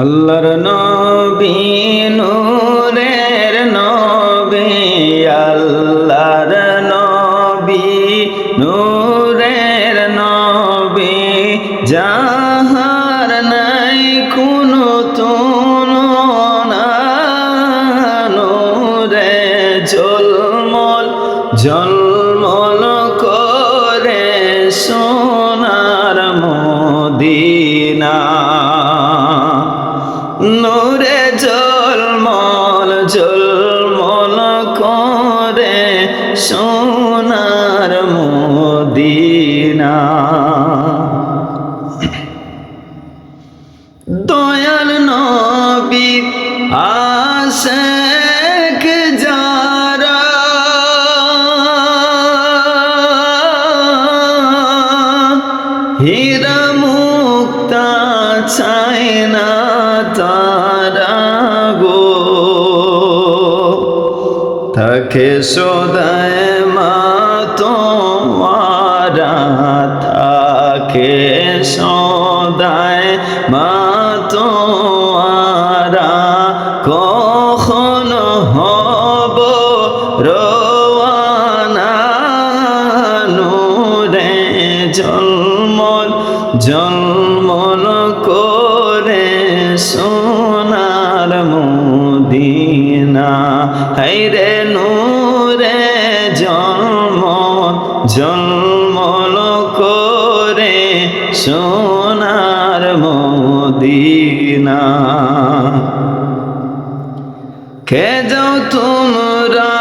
আল্লাহর নবী নূরের নবী, আল্লাহর নবী নূরের নবী। যাহার নাই কোনো তুলনা, নূরে জলমল জলমল করে সোনার মদিনা। নূরে জলমল জলমল করে সোনার মদিনা। দয়াল নবী যারা হীরা মুক্তা চায় না থাকে সদায় মা তোমারা থাকে সদায় মা তোমারা কখনো হব রোয়ানা নূরে জলমল জলমল করে সোনার হাইরে নূরে জন্ম জলমল করে সোনার মদিনা। কে যাও তোমরা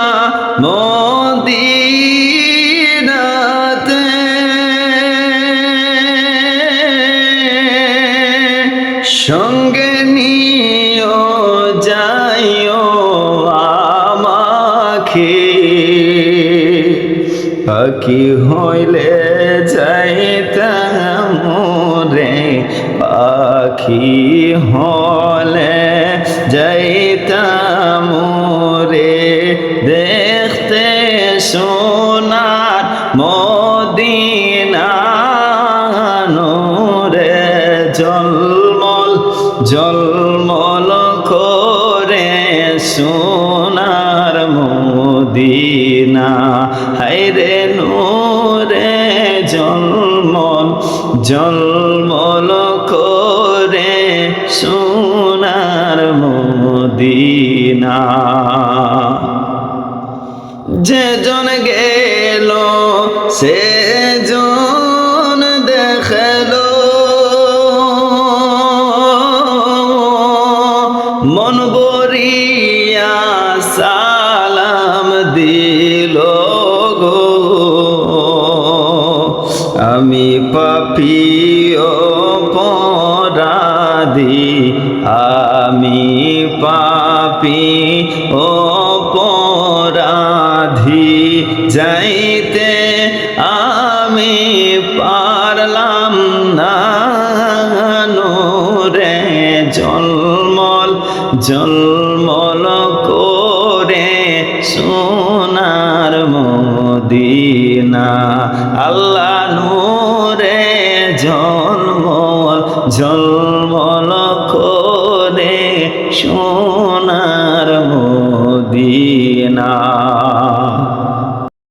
মদিনাতে পাখি হইলে যাইতাম রে, পাখি হলে যাইতাম রে। দেখতে সোনার মদিনা রে জলমল জলমল করে সোনার মদিনা। হাইরে নূরে জলমল জলমল করে সোনার মদিনা। যে জন গেল সে জন দেখল। মন বরিয়া সালাম দিল গো। আমি পাপিও পরাধি, আমি পাপি ও পরাধি। যাইতে আমি পারলাম না রে জলমল জলমল মদিনা আল্লাহ নূরে জন্মল জন্মল করে সোনার